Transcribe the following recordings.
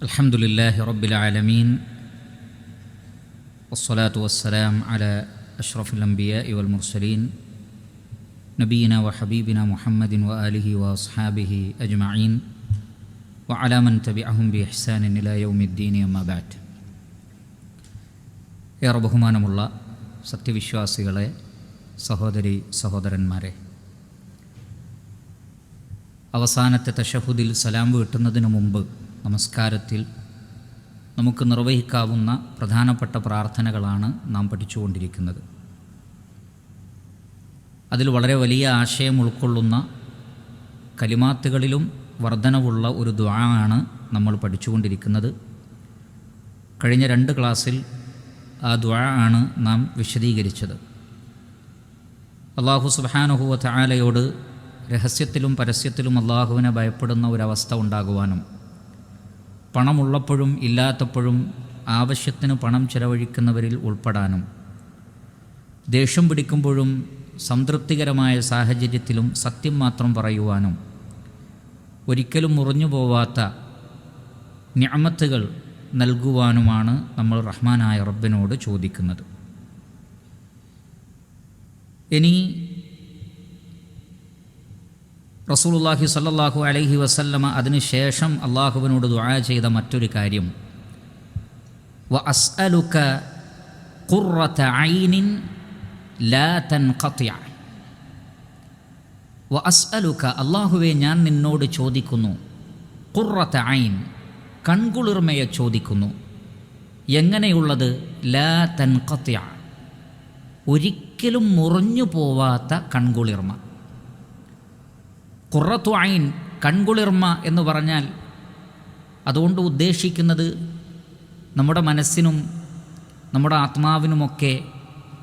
الحمد لله رب العالمين والصلاة والسلام على أشرف الأنبياء والمرسلين نبينا وحبيبنا محمد وآله وأصحابه أجمعين وعلى من تبعهم بإحسان إلى يوم الدين أما بعد ഏറെ ബഹുമാനമുള്ള സത്യവിശ്വാസികളെ സഹോദരി സഹോദരന്മാരെ അവസാനത്തെ തഷഹുദിൽ സലാം വീട്ടുന്നതിന് മുമ്പ് നമസ്കാരത്തിൽ നമുക്ക് നിർവഹിക്കാവുന്ന പ്രധാനപ്പെട്ട പ്രാർത്ഥനകളാണ് നാം പഠിച്ചുകൊണ്ടിരിക്കുന്നത്. അതിൽ വളരെ വലിയ ആശയം ഉൾക്കൊള്ളുന്ന കലിമാത്തുകളിലും വർധനവുള്ള ഒരു ദ്വാണ് നമ്മൾ പഠിച്ചുകൊണ്ടിരിക്കുന്നത്. കഴിഞ്ഞ രണ്ട് ക്ലാസ്സിൽ ആ ദ്വാ നാം വിശദീകരിച്ചത്. അള്ളാഹു സുബാനുഹുവ ചായാലയോട് രഹസ്യത്തിലും പരസ്യത്തിലും അള്ളാഹുവിനെ ഭയപ്പെടുന്ന ഒരവസ്ഥ ഉണ്ടാകുവാനും പണമുള്ളപ്പോഴും ഇല്ലാത്തപ്പോഴും ആവശ്യത്തിന് പണം ചെലവഴിക്കുന്നവരിൽ ഉൾപ്പെടാനും. ദേഷ്യം പിടിക്കുമ്പോഴും സംതൃപ്തികരമായ സാഹചര്യത്തിലും സത്യം മാത്രം പറയുവാനും. ഒരിക്കലും മുറിഞ്ഞു പോവാത്ത ഞാമത്തുകൾ നൽകുവാനുമാണ് നമ്മൾ റഹ്മാനായ റബ്ബിനോട് ചോദിക്കുന്നത്. ഇനി റസൂലുള്ളാഹി സല്ലാഹു അലൈഹി വസല്ലമ അതിനുശേഷം അള്ളാഹുവിനോട് ദുആ ചെയ്ത മറ്റൊരു കാര്യം. വ അസ്അലുക ഖുറത ഐനിൻ ലാ തൻഖതിഅ വ അസ്അലുക അള്ളാഹുവെ ഞാൻ നിന്നോട് ചോദിക്കുന്നു. ഖുറത ഐൻ കൺകുളിർമയെ ചോദിക്കുന്നു. എങ്ങനെയുള്ളത്? ലാ തൻഖതിഅ ഒരിക്കലും മുറിഞ്ഞു പോവാത്ത കൺകുളിർമ. കുറത്തു ഐൻ കൺകുളിർമ എന്ന് പറഞ്ഞാൽ അതുകൊണ്ട് ഉദ്ദേശിക്കുന്നത് നമ്മുടെ മനസ്സിനും നമ്മുടെ ആത്മാവിനുമൊക്കെ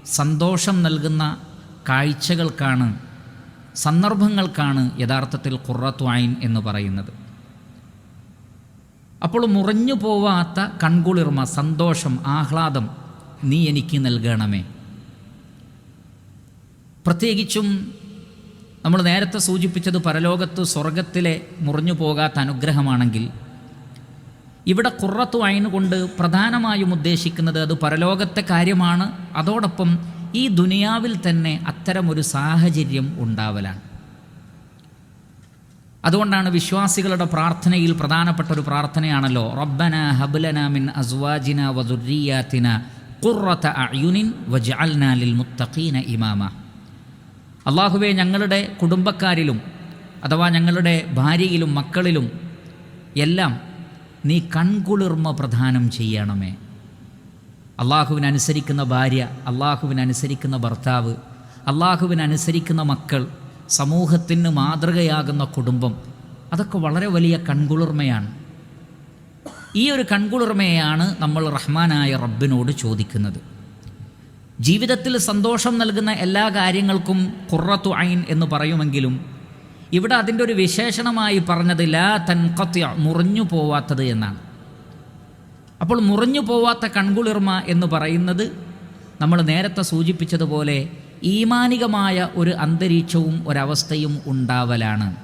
സന്തോഷം നൽകുന്ന കാഴ്ചകൾക്കാണ് സന്ദർഭങ്ങൾക്കാണ് യഥാർത്ഥത്തിൽ കുറത്തു ഐൻ എന്ന് പറയുന്നത്. അപ്പോൾ മുറിഞ്ഞു പോവാത്ത കൺകുളിർമ സന്തോഷം ആഹ്ലാദം നീ എനിക്ക് നൽകണമേ. പ്രത്യേകിച്ചും നമ്മൾ നേരത്തെ സൂചിപ്പിച്ചത് പരലോകത്ത് സ്വർഗത്തിലെ മുറിഞ്ഞു പോകാത്ത അനുഗ്രഹമാണെങ്കിൽ ഇവിടെ കുറത്തു അയിന് കൊണ്ട് പ്രധാനമായും ഉദ്ദേശിക്കുന്നത് അത് പരലോകത്തെ കാര്യമാണ്. അതോടൊപ്പം ഈ ദുനിയാവിൽ തന്നെ അത്തരമൊരു സാഹചര്യം ഉണ്ടാവലാണ്. അതുകൊണ്ടാണ് വിശ്വാസികളുടെ പ്രാർത്ഥനയിൽ പ്രധാനപ്പെട്ട ഒരു പ്രാർത്ഥനയാണല്ലോ റബ്ബന ഹബ്ലന മിൻ അസ്വാജിന വദുരിയാത്തിന ഖുർറത അയുനിൻ വജഅൽന ലിൽ മുത്തഖീന ഇമാമ. അള്ളാഹുവെ ഞങ്ങളുടെ കുടുംബക്കാരിലും അഥവാ ഞങ്ങളുടെ ഭാര്യയിലും മക്കളിലും എല്ലാം നീ കൺകുളിർമ പ്രദാനം ചെയ്യണമേ. അള്ളാഹുവിനനുസരിക്കുന്ന ഭാര്യ അള്ളാഹുവിനനുസരിക്കുന്ന ഭർത്താവ് അള്ളാഹുവിനനുസരിക്കുന്ന മക്കൾ സമൂഹത്തിന് മാതൃകയാകുന്ന കുടുംബം അതൊക്കെ വളരെ വലിയ കൺകുളിർമയാണ്. ഈ ഒരു കൺകുളിർമയാണ് നമ്മൾ റഹ്മാനായ റബ്ബിനോട് ചോദിക്കുന്നത്. ജീവിതത്തിൽ സന്തോഷം നൽകുന്ന എല്ലാ കാര്യങ്ങൾക്കും കുറത്തു ഐൻ എന്ന് പറയുമെങ്കിലും ഇവിടെ അതിന്റെ ഒരു വിശേഷണമായി പറഞ്ഞത് ലാ തൻകത്യ മുറിഞ്ഞു പോവാത്തത് എന്നാണ്. അപ്പോൾ മുറിഞ്ഞു പോവാത്ത കൺകുളിർമ എന്ന് പറയുന്നത് നമ്മൾ നേരത്തെ സൂചിപ്പിച്ചതുപോലെ ഈമാനികമായ ഒരു അന്തരീക്ഷവും ഒരവസ്ഥയും ഉണ്ടാവലാണ്.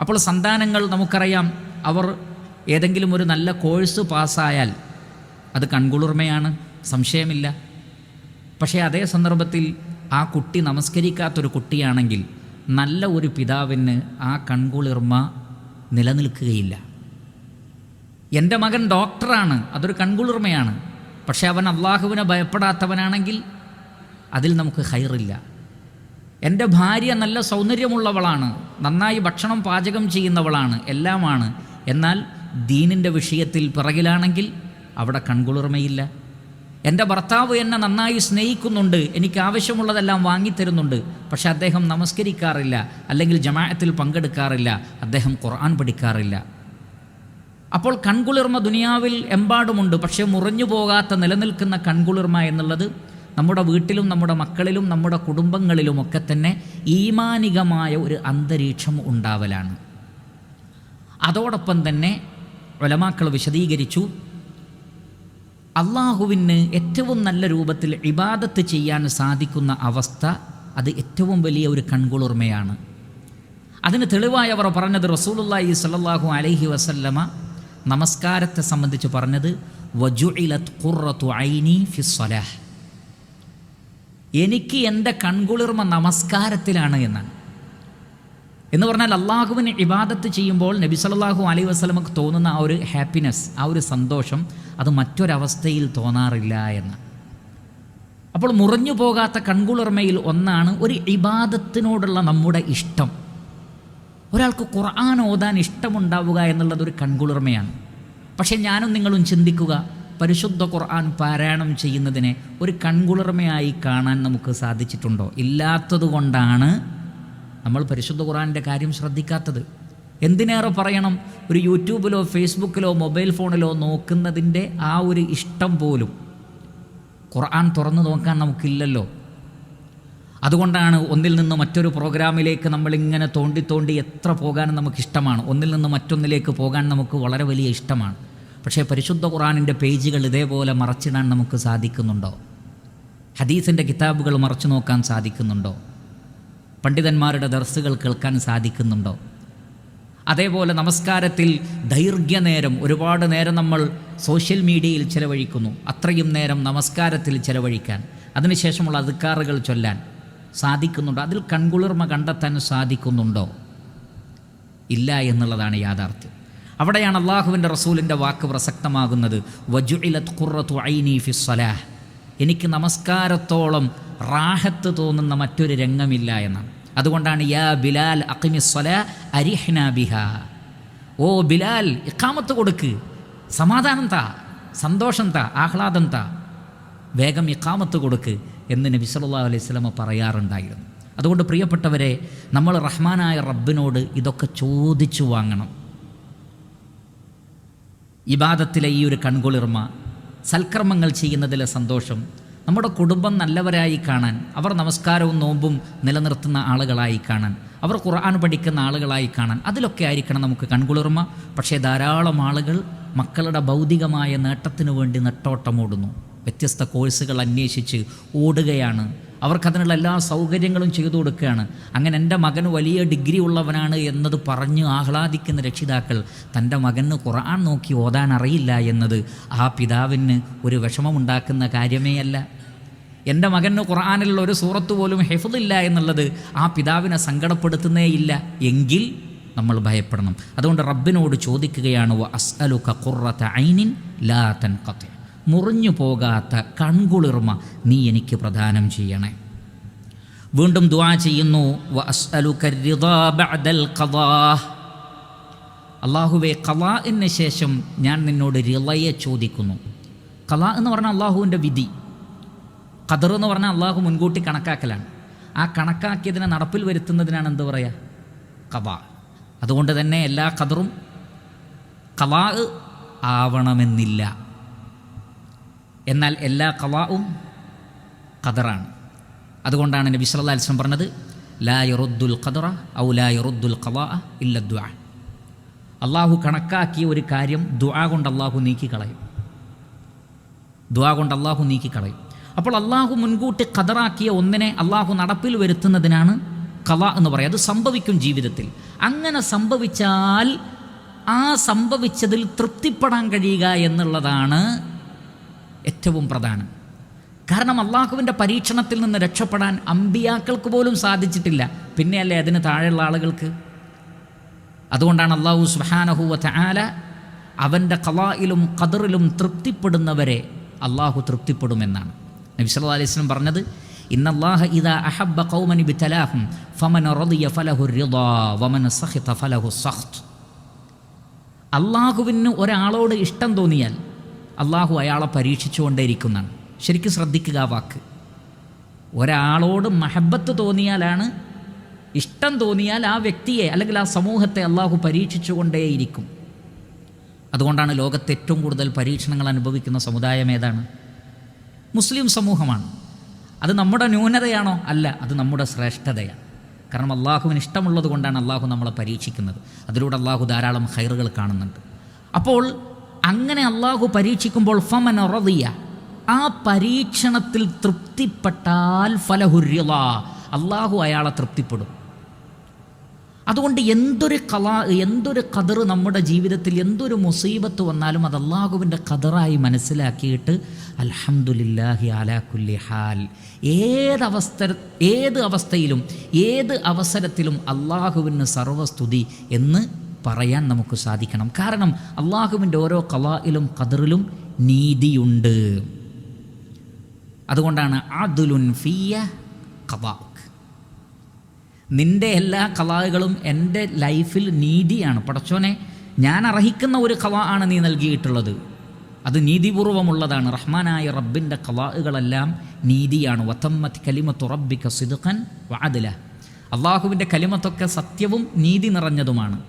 അപ്പോൾ സന്താനങ്ങൾ നമുക്കറിയാം അവർ ഏതെങ്കിലും ഒരു നല്ല കോഴ്സ് പാസ്സായാൽ അത് കൺകുളിർമയാണ്. സംശയമില്ല. പക്ഷേ അതേ സന്ദർഭത്തിൽ ആ കുട്ടി നമസ്കരിക്കാത്തൊരു കുട്ടിയാണെങ്കിൽ നല്ല ഒരു പിതാവിന് ആ കൺകുളിർമ നിലനിൽക്കുകയില്ല. എന്റെ മകൻ ഡോക്ടറാണ് അതൊരു കൺകുളിർമയാണ്. പക്ഷേ അവൻ അള്ളാഹുവിനെ ഭയപ്പെടാത്തവനാണെങ്കിൽ അതിൽ നമുക്ക് ഹൈറില്ല. എന്റെ ഭാര്യ നല്ല സൗന്ദര്യമുള്ളവളാണ് നന്നായി ഭക്ഷണം പാചകം ചെയ്യുന്നവളാണ് എല്ലാമാണ്. എന്നാൽ ദീനിന്റെ വിഷയത്തിൽ പിറകിലാണെങ്കിൽ അവിടെ കൺകുളിർമയില്ല. എന്റെ ഭർത്താവ് എന്നെ നന്നായി സ്നേഹിക്കുന്നുണ്ട് എനിക്ക് ആവശ്യമുള്ളതെല്ലാം വാങ്ങിത്തരുന്നുണ്ട്. പക്ഷെ അദ്ദേഹം നമസ്കരിക്കാറില്ല അല്ലെങ്കിൽ ജമാഅത്തിൽ പങ്കെടുക്കാറില്ല അദ്ദേഹം ഖുർആൻ പഠിക്കാറില്ല. അപ്പോൾ കൺകുളിർമ ദുനിയാവിൽ എമ്പാടുമുണ്ട് പക്ഷേ മുറിഞ്ഞു പോകാത്ത നിലനിൽക്കുന്ന കൺകുളിർമ എന്നുള്ളത് നമ്മുടെ വീട്ടിലും നമ്മുടെ മക്കളിലും നമ്മുടെ കുടുംബങ്ങളിലുമൊക്കെ തന്നെ ഈമാനികമായ ഒരു അന്തരീക്ഷം ഉണ്ടാവലാണ്. അതോടൊപ്പം തന്നെ ഒലമാക്കൾ വിശദീകരിച്ചു അള്ളാഹുവിന് ഏറ്റവും നല്ല രൂപത്തിൽ ഇബാദത്ത് ചെയ്യാൻ സാധിക്കുന്ന അവസ്ഥ അത് ഏറ്റവും വലിയ ഒരു കൺകുളിർമയാണ്. അതിന് തെളിവായി അവർ പറഞ്ഞത് റസൂലുള്ളാഹി സ്വല്ലല്ലാഹു അലൈഹി വസല്ലമ നമസ്കാരത്തെ സംബന്ധിച്ച് പറഞ്ഞത് വജുഇലത് ഐനി എനിക്ക് എന്റെ കൺകുളിർമ നമസ്കാരത്തിലാണ് എന്നാണ്. എന്ന് പറഞ്ഞാൽ അള്ളാഹുവിന് ഇബാദത്ത് ചെയ്യുമ്പോൾ നബി സല്ലല്ലാഹു അലൈഹി വസല്ലമക്ക് തോന്നുന്ന ആ ഒരു ഹാപ്പിനെസ് ആ ഒരു സന്തോഷം അത് മറ്റൊരവസ്ഥയിൽ തോന്നാറില്ല എന്ന്. അപ്പോൾ മുറിഞ്ഞു പോകാത്ത കൺകുളിർമയിൽ ഒന്നാണ് ഒരു ഇബാദത്തിനോടുള്ള നമ്മുടെ ഇഷ്ടം. ഒരാൾക്ക് ഖുർആൻ ഓതാൻ ഇഷ്ടമുണ്ടാവുക എന്നുള്ളത് ഒരു കൺകുളിർമയാണ്. പക്ഷേ ഞാനും നിങ്ങളും ചിന്തിക്കുക പരിശുദ്ധ ഖുർആൻ പാരായണം ചെയ്യുന്നതിനെ ഒരു കൺകുളിർമയായി കാണാൻ നമുക്ക് സാധിച്ചിട്ടുണ്ടോ? ഇല്ലാത്തതുകൊണ്ടാണ് നമ്മൾ പരിശുദ്ധ ഖുറാനിന്റെ കാര്യം ശ്രദ്ധിക്കാത്തത്. എന്തിനേറെ പറയണം? ഒരു യൂട്യൂബിലോ ഫേസ്ബുക്കിലോ മൊബൈൽ ഫോണിലോ നോക്കുന്നതിന്റെ ആ ഒരു ഇഷ്ടം പോലും ഖുർആൻ തുറന്നു നോക്കാൻ നമുക്കില്ലല്ലോ. അതുകൊണ്ടാണ് ഒന്നിൽ നിന്ന് മറ്റൊരു പ്രോഗ്രാമിലേക്ക് നമ്മളിങ്ങനെ തോണ്ടി തോണ്ടി എത്ര പോകാനും നമുക്കിഷ്ടമാണ്. ഒന്നിൽ നിന്ന് മറ്റൊന്നിലേക്ക് പോകാൻ നമുക്ക് വളരെ വലിയ ഇഷ്ടമാണ്. പക്ഷേ പരിശുദ്ധ ഖുറാനിന്റെ പേജുകൾ ഇതേപോലെ മറച്ചിടാൻ നമുക്ക് സാധിക്കുന്നുണ്ടോ? ഹദീസിന്റെ കിതാബുകൾ മറച്ചു നോക്കാൻ സാധിക്കുന്നുണ്ടോ? പണ്ഡിതന്മാരുടെ ദർസുകൾ കേൾക്കാൻ സാധിക്കുന്നുണ്ടോ? അതേപോലെ നമസ്കാരത്തിൽ ദൈർഘ്യനേരം ഒരുപാട് നേരം നമ്മൾ സോഷ്യൽ മീഡിയയിൽ ചിലവഴിക്കുന്നു. അത്രയും നേരം നമസ്കാരത്തിൽ ചിലവഴിക്കാൻ. അതിനുശേഷമുള്ള അധികാറുകൾ ചൊല്ലാൻ സാധിക്കുന്നുണ്ടോ? അതിൽ കൺകുളിർമ കണ്ടെത്താൻ സാധിക്കുന്നുണ്ടോ? ഇല്ല എന്നുള്ളതാണ് യാഥാർത്ഥ്യം. അവിടെയാണ് അള്ളാഹുവിന്റെ റസൂലിന്റെ വാക്ക് പ്രസക്തമാകുന്നത്. വജുഇലത് ഖുറത്തു ഐനി ഫിസ്സലാഹ്. എനിക്ക് നമസ്കാരത്തോളം റാഹത്ത് തോന്നുന്ന മറ്റൊരു രംഗമില്ല എന്നാണ്. അതുകൊണ്ടാണ് യാ ബിലാൽ അക്കിമിസ്വല അരിഹ്ന ബിഹ. ഓ ബിലാൽ ഇക്കാമത്ത് കൊടുക്ക്. സമാധാനം താ സന്തോഷം താ ആഹ്ലാദം താ. വേഗം ഇക്കാമത്ത് കൊടുക്ക് എന്ന് നബി സല്ലല്ലാഹു അലൈഹി സ്വലമ പറയാറുണ്ടായിരുന്നു. അതുകൊണ്ട് പ്രിയപ്പെട്ടവരെ നമ്മൾ റഹ്മാനായ റബ്ബിനോട് ഇതൊക്കെ ചോദിച്ചു വാങ്ങണം. ഇബാദത്തിലെ ഈ ഒരു കൺകുളിർമ സൽക്കർമ്മങ്ങൾ ചെയ്യുന്നതിലെ സന്തോഷം നമ്മുടെ കുടുംബം നല്ലവരായി കാണാൻ അവർ നമസ്കാരവും നോമ്പും നിലനിർത്തുന്ന ആളുകളായി കാണാൻ അവർ ഖുർആൻ പഠിക്കുന്ന ആളുകളായി കാണാൻ അതിലൊക്കെ ആയിരിക്കണം നമുക്ക് കൺകുളിർമ. പക്ഷേ ധാരാളം ആളുകൾ മക്കളുടെ ഭൗതികമായ നേട്ടത്തിനു വേണ്ടി നെട്ടോട്ടമോടുന്നു. വ്യത്യസ്ത കോഴ്സുകൾ അന്വേഷിച്ച് ഓടുകയാണ് അവർക്കതിനുള്ള എല്ലാ സൗകര്യങ്ങളും ചെയ്തു കൊടുക്കുകയാണ്. അങ്ങനെ എന്റെ മകൻ വലിയ ഡിഗ്രി ഉള്ളവനാണ് എന്നത് പറഞ്ഞ് ആഹ്ലാദിക്കുന്ന രക്ഷിതാക്കൾ തന്റെ മകന് ഖുർആൻ നോക്കി ഓതാൻ അറിയില്ല എന്നത് ആ പിതാവിന് ഒരു വിഷമമുണ്ടാക്കുന്ന കാര്യമേ അല്ല. എന്റെ മകന് ഖുർആാനിലുള്ള ഒരു സൂറത്ത് പോലും ഹെഫുദില്ല എന്നുള്ളത് ആ പിതാവിനെ സങ്കടപ്പെടുത്തുന്നേയില്ല എങ്കിൽ നമ്മൾ ഭയപ്പെടണം. അതുകൊണ്ട് റബ്ബിനോട് ചോദിക്കുകയാണ് അസ്അലുക ഖുർറത ഐനിൻ ലാ തൻഖത്തി. മുറിഞ്ഞു പോകാത്ത കൺകുളിർമ നീ എനിക്ക് പ്രദാനം ചെയ്യണേ. വീണ്ടും ദുആ ചെയ്യുന്നു അള്ളാഹുവെ കലാഇന് ശേഷം ഞാൻ നിന്നോട് റിളയെ ചോദിക്കുന്നു. കല എന്ന് പറഞ്ഞാൽ അള്ളാഹുവിന്റെ വിധി. ഖദർ എന്ന് പറഞ്ഞാൽ അള്ളാഹു മുൻകൂട്ടി കണക്കാക്കലാണ്. ആ കണക്കാക്കിയതിനെ നടപ്പിൽ വരുത്തുന്നതിനാണ് എന്ത് പറയുക കഥ അതുകൊണ്ട് തന്നെ എല്ലാ ഖദറും കലാ ആവണമെന്നില്ല. എന്നാൽ എല്ലാ കവാവും ഖദറാണ്. അതുകൊണ്ടാണ് നബി സല്ലല്ലാഹു അലൈഹി വസല്ലം പറഞ്ഞത് ലാ യറുദ്ദുൽ ഖദറ ഔ ലാ യറുദ്ദുൽ ഖവാ ഇല്ല ദ്വാ അള്ളാഹു കണക്കാക്കിയ ഒരു കാര്യം ദ്വാ കൊണ്ട് അള്ളാഹു നീക്കിക്കളയും. ദ്വാ കൊണ്ട് അള്ളാഹു നീക്കിക്കളയും. അപ്പോൾ അള്ളാഹു മുൻകൂട്ടി ഖദറാക്കിയ ഒന്നിനെ അള്ളാഹു നടപ്പിൽ വരുത്തുന്നതിനാണ് കല എന്ന് പറയുക. അത് സംഭവിക്കും ജീവിതത്തിൽ. അങ്ങനെ സംഭവിച്ചാൽ ആ സംഭവിച്ചതിൽ തൃപ്തിപ്പെടാൻ കഴിയുക എന്നുള്ളതാണ് ഏറ്റവും പ്രധാനം. കാരണം അള്ളാഹുവിന്റെ പരീക്ഷണത്തിൽ നിന്ന് രക്ഷപ്പെടാൻ അമ്പിയാക്കൾക്ക് പോലും സാധിച്ചിട്ടില്ല. പിന്നെയല്ലേ അതിന് താഴെയുള്ള ആളുകൾക്ക്? അതുകൊണ്ടാണ് അള്ളാഹു സുഹാനഹുവത്ത് ആല അവന്റെ കലായിലും കതിറിലും തൃപ്തിപ്പെടുന്നവരെ അള്ളാഹു തൃപ്തിപ്പെടുമെന്നാണ്. നബി അലൈഹി സ്വലം പറഞ്ഞത് ഇന്നല്ലാഹ ഇദാ അഹബ്ബ ഫമൻ റദിയ ഫലഹു റിദാ ഫലഹു സഖ്ത്. അള്ളാഹുവിന് ഒരാളോട് ഇഷ്ടം തോന്നിയാൽ അള്ളാഹു അയാളെ പരീക്ഷിച്ചുകൊണ്ടേയിരിക്കുന്നതാണ്. ശരിക്കും ശ്രദ്ധിക്കുക ആ വാക്ക്. ഒരാളോട് മഹബത്ത് തോന്നിയാലാണ് ഇഷ്ടം തോന്നിയാൽ ആ വ്യക്തിയെ അല്ലെങ്കിൽ ആ സമൂഹത്തെ അള്ളാഹു പരീക്ഷിച്ചുകൊണ്ടേയിരിക്കും. അതുകൊണ്ടാണ് ലോകത്ത് ഏറ്റവും കൂടുതൽ പരീക്ഷണങ്ങൾ അനുഭവിക്കുന്ന സമുദായം ഏതാണ്? മുസ്ലിം സമൂഹമാണ്. അത് നമ്മുടെ ന്യൂനതയാണോ? അല്ല അത് നമ്മുടെ ശ്രേഷ്ഠതയാണ്. കാരണം അള്ളാഹുവിന് ഇഷ്ടമുള്ളത് കൊണ്ടാണ് അള്ളാഹു നമ്മളെ പരീക്ഷിക്കുന്നത്. അതിലൂടെ അള്ളാഹു ധാരാളം ഹൈറുകൾ കാണുന്നുണ്ട്. അപ്പോൾ അങ്ങനെ അള്ളാഹു പരീക്ഷിക്കുമ്പോൾ ഫമൻ റദിയ. ആ പരീക്ഷണത്തിൽ തൃപ്തിപ്പെട്ടാൽ ഫലഹുര്യ അള്ളാഹു അയാളെ തൃപ്തിപ്പെടും. അതുകൊണ്ട് എന്തൊരു കലാ എന്തൊരു കതർ നമ്മുടെ ജീവിതത്തിൽ എന്തൊരു മുസീബത്ത് വന്നാലും അത് അള്ളാഹുവിന്റെ കതറായി മനസ്സിലാക്കിയിട്ട് അലഹമുല്ലാഹി അലാഖുല്ലി ഹാൽ. ഏതവസ്ഥ ഏത് അവസ്ഥയിലും ഏത് അവസരത്തിലും അള്ളാഹുവിന് സർവസ്തുതി എന്ന് പറയാൻ നമുക്ക് സാധിക്കണം. കാരണം അള്ളാഹുവിന്റെ ഓരോ കലായിലും കതിറിലും നീതിയുണ്ട്. അതുകൊണ്ടാണ് അതുലുൻ ഫിയ കവാക്ക് നിന്റെ എല്ലാ കലാകളും എന്റെ ലൈഫിൽ നീതിയാണ്. പടച്ചോനെ ഞാൻ അർഹിക്കുന്ന ഒരു കല ആണ് നീ നൽകിയിട്ടുള്ളത്. അത് നീതിപൂർവമുള്ളതാണ്. റഹ്മാനായ റബ്ബിന്റെ കലാകളെല്ലാം നീതിയാണ്. വത്തമ്മത്ത് കലിമത്ത് റബ്ബിക്ക സിദുഖൻ വാതില അള്ളാഹുവിന്റെ കലിമത്തൊക്കെ സത്യവും നീതി നിറഞ്ഞതുമാണ്.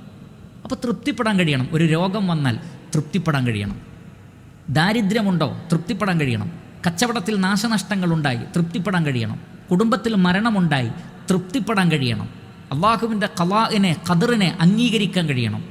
അപ്പോൾ തൃപ്തിപ്പെടാൻ കഴിയണം. ഒരു രോഗം വന്നാൽ തൃപ്തിപ്പെടാൻ കഴിയണം. ദാരിദ്ര്യമുണ്ടോ? തൃപ്തിപ്പെടാൻ കഴിയണം. കച്ചവടത്തിൽ നാശനഷ്ടങ്ങളുണ്ടായി തൃപ്തിപ്പെടാൻ കഴിയണം. കുടുംബത്തിൽ മരണമുണ്ടായി തൃപ്തിപ്പെടാൻ കഴിയണം. അള്ളാഹുവിന്റെ കലാഇനെ ഖദറിനെ അംഗീകരിക്കാൻ കഴിയണം.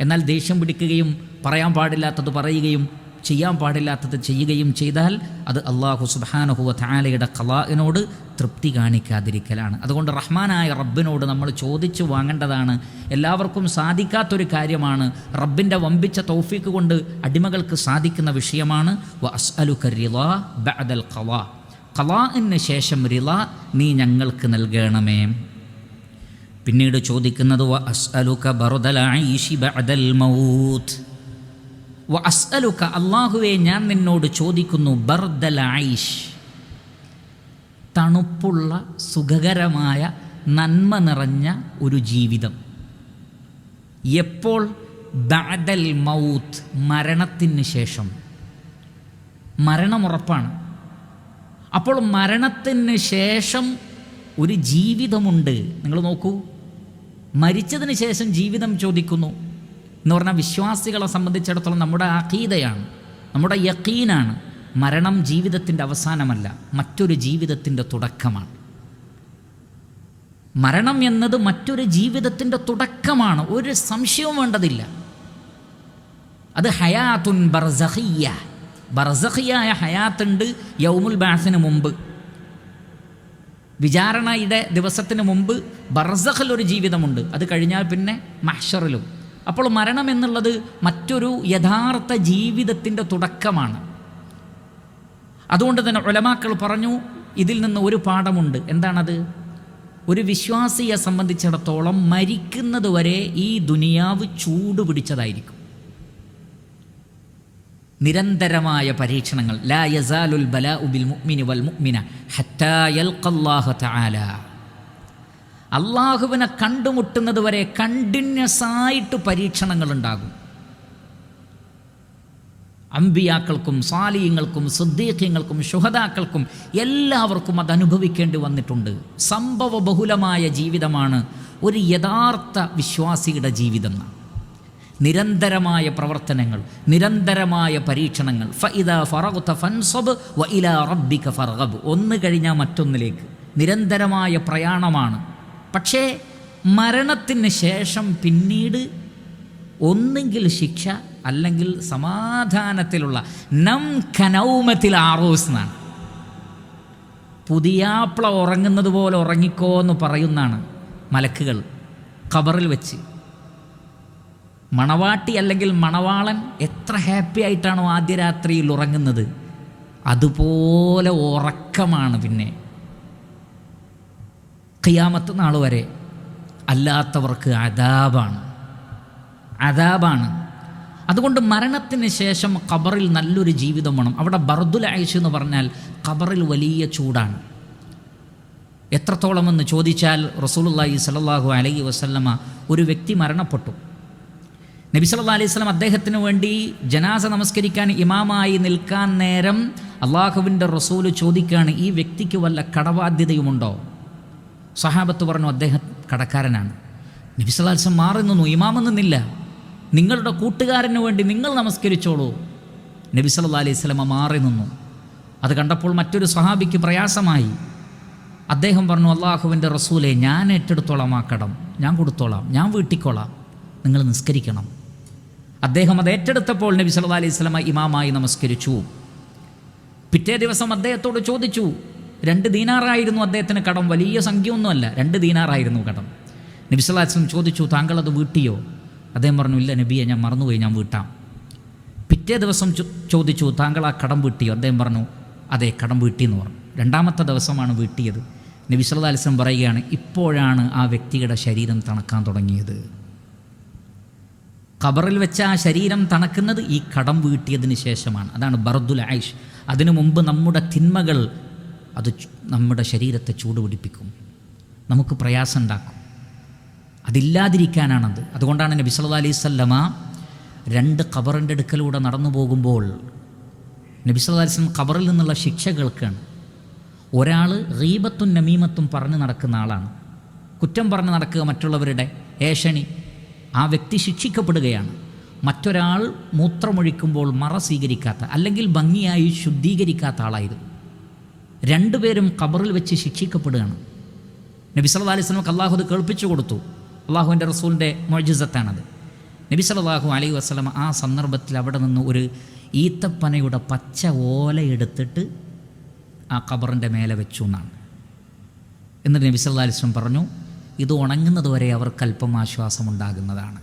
എന്നാൽ ദേഷ്യം പിടിക്കുകയും പറയാൻ പാടില്ലാത്തത് പറയുകയും ചെയ്യാൻ പാടില്ലാത്തത് ചെയ്യുകയും ചെയ്താൽ അത് അള്ളാഹു സുബാനഹുവ താലയുടെ കലാഇനോട് തൃപ്തി കാണിക്കാതിരിക്കലാണ്. അതുകൊണ്ട് റഹ്മാനായ റബ്ബിനോട് നമ്മൾ ചോദിച്ചു വാങ്ങേണ്ടതാണ്. എല്ലാവർക്കും സാധിക്കാത്തൊരു കാര്യമാണ് റബ്ബിന്റെ വമ്പിച്ച തൗഫീക്ക് കൊണ്ട് അടിമകൾക്ക് സാധിക്കുന്ന വിഷയമാണ്. വ ബഅദൽ ഖലാ. ഖലാഇന് ശേഷം റിള നീ ഞങ്ങൾക്ക് നൽകണമേ. പിന്നീട് ചോദിക്കുന്നത് വ അസ്അലുക ബറുദൽ ഐഷി ബഅദൽ മൗത്ത്. വ അസ്അലുക്ക അള്ളാഹുവെ ഞാൻ നിന്നോട് ചോദിക്കുന്നു ബർദൽ ഐഷ്. തണുപ്പുള്ള സുഖകരമായ നന്മ നിറഞ്ഞ ഒരു ജീവിതം. എപ്പോൾ? ബഅദൽ മൗത്ത് മരണത്തിന് ശേഷം. മരണമുറപ്പാണ് അപ്പോൾ മരണത്തിന് ശേഷം ഒരു ജീവിതമുണ്ട്. നിങ്ങൾ നോക്കൂ. മരിച്ചതിന് ശേഷം ജീവിതം ചോദിക്കുന്നു. എന്ന് പറഞ്ഞാൽ വിശ്വാസികളെ സംബന്ധിച്ചിടത്തോളം നമ്മുടെ അഖീദയാണ് നമ്മുടെ യക്കീനാണ് മരണം ജീവിതത്തിന്റെ അവസാനമല്ല മറ്റൊരു ജീവിതത്തിന്റെ തുടക്കമാണ്. മരണം എന്നത് മറ്റൊരു ജീവിതത്തിന്റെ തുടക്കമാണ് ഒരു സംശയവും വേണ്ടതില്ല. അത് ഹയാത്തുൻ ബർസഹിയ ബർസഹിയായ ഹയാത്തുണ്ട് യൗമുൽ ബാസിന് മുമ്പ്. വിചാരണയുടെ ദിവസത്തിന് മുമ്പ് ബർസഖിൽ ഒരു ജീവിതമുണ്ട് അത് കഴിഞ്ഞാൽ പിന്നെ മഹ്ഷറിലും. അപ്പോൾ മരണം എന്നുള്ളത് മറ്റൊരു യഥാർത്ഥ ജീവിതത്തിന്റെ തുടക്കമാണ്. അതുകൊണ്ട് തന്നെ ഒലമാക്കൾ പറഞ്ഞു ഇതിൽ നിന്ന് ഒരു പാഠമുണ്ട്. എന്താണത്? ഒരു വിശ്വാസിയെ സംബന്ധിച്ചിടത്തോളം മരിക്കുന്നത് വരെ ഈ ദുനിയാവ് ചൂട് പിടിച്ചതായിരിക്കും. നിരന്തരമായ പരീക്ഷണങ്ങൾ. ലാ യസാലുൽ ബലാ ഉബിൽ മുഅ്മിനി വൽ മുഅ്മിന ഹത്താ യൽഖല്ലാഹു തആല. അള്ളാഹുവിനെ കണ്ടുമുട്ടുന്നത് വരെ കണ്ടിന്യൂസ് ആയിട്ട് പരീക്ഷണങ്ങൾ ഉണ്ടാകും അമ്പിയാക്കൾക്കും സാലിയങ്ങൾക്കും സുദ്ദീഖ്യങ്ങൾക്കും ശുഹദാക്കൾക്കും എല്ലാവർക്കും അത് അനുഭവിക്കേണ്ടി വന്നിട്ടുണ്ട്. സംഭവ ബഹുലമായ ജീവിതമാണ് ഒരു യഥാർത്ഥ വിശ്വാസിയുടെ ജീവിതം. നിരന്തരമായ പ്രവർത്തനങ്ങൾ നിരന്തരമായ പരീക്ഷണങ്ങൾ. വ റബ്ബിക ഒന്ന് കഴിഞ്ഞാൽ മറ്റൊന്നിലേക്ക്. നിരന്തരമായ പ്രയാണമാണ്. പക്ഷേ മരണത്തിന് ശേഷം പിന്നീട് ഒന്നെങ്കിൽ ശിക്ഷ അല്ലെങ്കിൽ സമാധാനത്തിലുള്ള നം കനൗമത്തിൽ ആറോസ് എന്നാണ്. പുതിയാപ്ല ഉറങ്ങുന്നത് പോലെ ഉറങ്ങിക്കോ എന്ന് പറയുന്നതാണ് മലക്കുകൾ ഖബറിൽ വെച്ച്. മണവാട്ടി അല്ലെങ്കിൽ മണവാളൻ എത്ര ഹാപ്പി ആയിട്ടാണോ ആദ്യ രാത്രിയിൽ ഉറങ്ങുന്നത്? അതുപോലെ ഉറക്കമാണ് പിന്നെ. ഖിയാമത്ത് നാൾ വരെ അല്ലാത്തവർക്ക് അതാബാണ് അതാബാണ് അതുകൊണ്ട് മരണത്തിന് ശേഷം ഖബറിൽ നല്ലൊരു ജീവിതം വേണം. അവിടെ ബർദുൽ ഐഷ് എന്ന് പറഞ്ഞാൽ ഖബറിൽ വലിയ ചൂടാണ്. എത്രത്തോളമെന്ന് ചോദിച്ചാൽ റസൂലുള്ളാഹി സ്വല്ലല്ലാഹു അലൈഹി വസല്ലമ ഒരു വ്യക്തി മരണപ്പെട്ടു. നബി സല്ലല്ലാഹു അലൈഹി വസല്ലം അദ്ദേഹത്തിന് വേണ്ടി ജനാസ നമസ്കരിക്കാൻ ഇമാമായി നിൽക്കാൻ നേരം അള്ളാഹുവിന്റെ റസൂൽ ചോദിക്കുകയാണ് ഈ വ്യക്തിക്ക് വല്ല കടബാധ്യതയുമുണ്ടോ? സഹാബത്ത് പറഞ്ഞു അദ്ദേഹം കടക്കാരനാണ്. നബി സല്ലല്ലാഹു അലൈഹി വസല്ലം മാറി നിന്നു ഇമാമെന്നില്ല. നിങ്ങളുടെ കൂട്ടുകാരന് വേണ്ടി നിങ്ങൾ നമസ്കരിച്ചോളൂ. നബി സല്ലല്ലാഹു അലൈഹി സ്വലമ മാറി നിന്നു. അത് കണ്ടപ്പോൾ മറ്റൊരു സഹാബിക്ക് പ്രയാസമായി. അദ്ദേഹം പറഞ്ഞു അള്ളാഹുവിന്റെ റസൂലെ ഞാൻ ഏറ്റെടുത്തോളാം ആ കടം. ഞാൻ കൊടുത്തോളാം. ഞാൻ വീട്ടിക്കോളാം. നിങ്ങൾ നിസ്കരിക്കണം. അദ്ദേഹം അത് ഏറ്റെടുത്തപ്പോൾ നബി സല്ലല്ലാഹു അലൈഹി സ്വലമ ഇമാമായി നമസ്കരിച്ചു. പിറ്റേ ദിവസം അദ്ദേഹത്തോട് ചോദിച്ചു രണ്ട് ദീനാറായിരുന്നു അദ്ദേഹത്തിന് കടം. വലിയ സംഖ്യയൊന്നുമല്ല. രണ്ട് ദീനാറായിരുന്നു കടം. നബി സല്ലാസ്ലം ചോദിച്ചു താങ്കൾ അത് വീട്ടിയോ? അദ്ദേഹം പറഞ്ഞു ഇല്ല നബിയെ ഞാൻ മറന്നുപോയി ഞാൻ വീട്ടാം. പിറ്റേ ദിവസം ചോദിച്ചു താങ്കൾ ആ കടം വീട്ടിയോ? അദ്ദേഹം പറഞ്ഞു അതെ കടം വീട്ടി എന്ന് പറഞ്ഞു. രണ്ടാമത്തെ ദിവസമാണ് വീട്ടിയത്. നബി പറയുകയാണ് ഇപ്പോഴാണ് ആ വ്യക്തിയുടെ ശരീരം തണക്കാൻ തുടങ്ങിയത്. ഖബറിൽ വെച്ച ആ ശരീരം തണക്കുന്നത് ഈ കടം വീട്ടിയതിന് ശേഷമാണ്. അതാണ് ബർദുൽ ആയിഷ് അതിനു മുമ്പ് നമ്മുടെ തിന്മകൾ അത് നമ്മുടെ ശരീരത്തെ ചൂടുപിടിപ്പിക്കും. നമുക്ക് പ്രയാസം ഉണ്ടാക്കും. അതില്ലാതിരിക്കാനാണത്. അതുകൊണ്ടാണ് നബി സല്ലല്ലാഹു അലൈഹി സ്വല്ലമ രണ്ട് ഖബറിന്റെ അടുക്കലൂടെ നടന്നു പോകുമ്പോൾ നബി സല്ലല്ലാഹു അലൈഹി സ്വലം ഖബറിൽ നിന്നുള്ള ശിക്ഷ കേൾക്കുകയാണ്. ഒരാൾ റീബത്തും നമീമത്തും പറഞ്ഞ് നടക്കുന്ന ആളാണ്. കുറ്റം പറഞ്ഞ് നടക്കുക മറ്റുള്ളവരുടെ ഏഷണി. ആ വ്യക്തി ശിക്ഷിക്കപ്പെടുകയാണ്. മറ്റൊരാൾ മൂത്രമൊഴിക്കുമ്പോൾ മറ സ്വീകരിക്കാത്ത അല്ലെങ്കിൽ ഭംഗിയായി ശുദ്ധീകരിക്കാത്ത ആളായിരുന്നു. രണ്ടുപേരും ഖബറിൽ വെച്ച് ശിക്ഷിക്കപ്പെടുകയാണ്. നബി സല്ലു അലൈഹി വസല്ലം അള്ളാഹു അത് കേൾപ്പിച്ചു കൊടുത്തു. അള്ളാഹുവിന്റെ റസൂലിന്റെ മൊഴിജത്താണത് നബി സല്ലല്ലാഹു അലൈഹി വസല്ലം ആ സന്ദർഭത്തിൽ അവിടെ നിന്ന് ഒരു ഈത്തപ്പനയുടെ പച്ച ഓല എടുത്തിട്ട് ആ ഖബറിന്റെ മേലെ വെച്ചു എന്നാണ്. എന്നിട്ട് നബി സല്ലാ അലൈഹി പറഞ്ഞു ഇത് ഉണങ്ങുന്നതുവരെ അവർക്ക് അല്പം ആശ്വാസമുണ്ടാകുന്നതാണ്.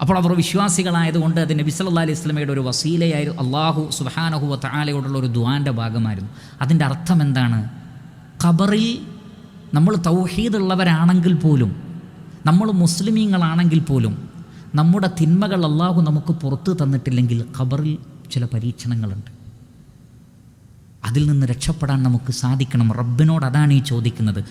അപ്പോൾ അവർ വിശ്വാസികളായതുകൊണ്ട് അത് നബി സല്ലാ അലൈഹി സ്വലമയുടെ ഒരു വസീലയായിരുന്നു. അള്ളാഹു സുബ്ഹാനഹു വ തആലയോടുള്ള ഒരു ദ്വാന്റെ ഭാഗമായിരുന്നു. അതിന്റെ അർത്ഥം എന്താണ്? ഖബറിൽ നമ്മൾ തൗഹീദുള്ളവരാണെങ്കിൽ പോലും നമ്മൾ മുസ്ലിമീങ്ങളാണെങ്കിൽ പോലും നമ്മുടെ തിന്മകൾ അള്ളാഹു നമുക്ക് പുറത്ത് തന്നിട്ടില്ലെങ്കിൽ ഖബറിൽ ചില പരീക്ഷണങ്ങളുണ്ട്. അതിൽ നിന്ന് രക്ഷപ്പെടാൻ നമുക്ക് സാധിക്കണം. റബ്ബിനോട് അതാണ് ഈ ചോദിക്കുന്നത്.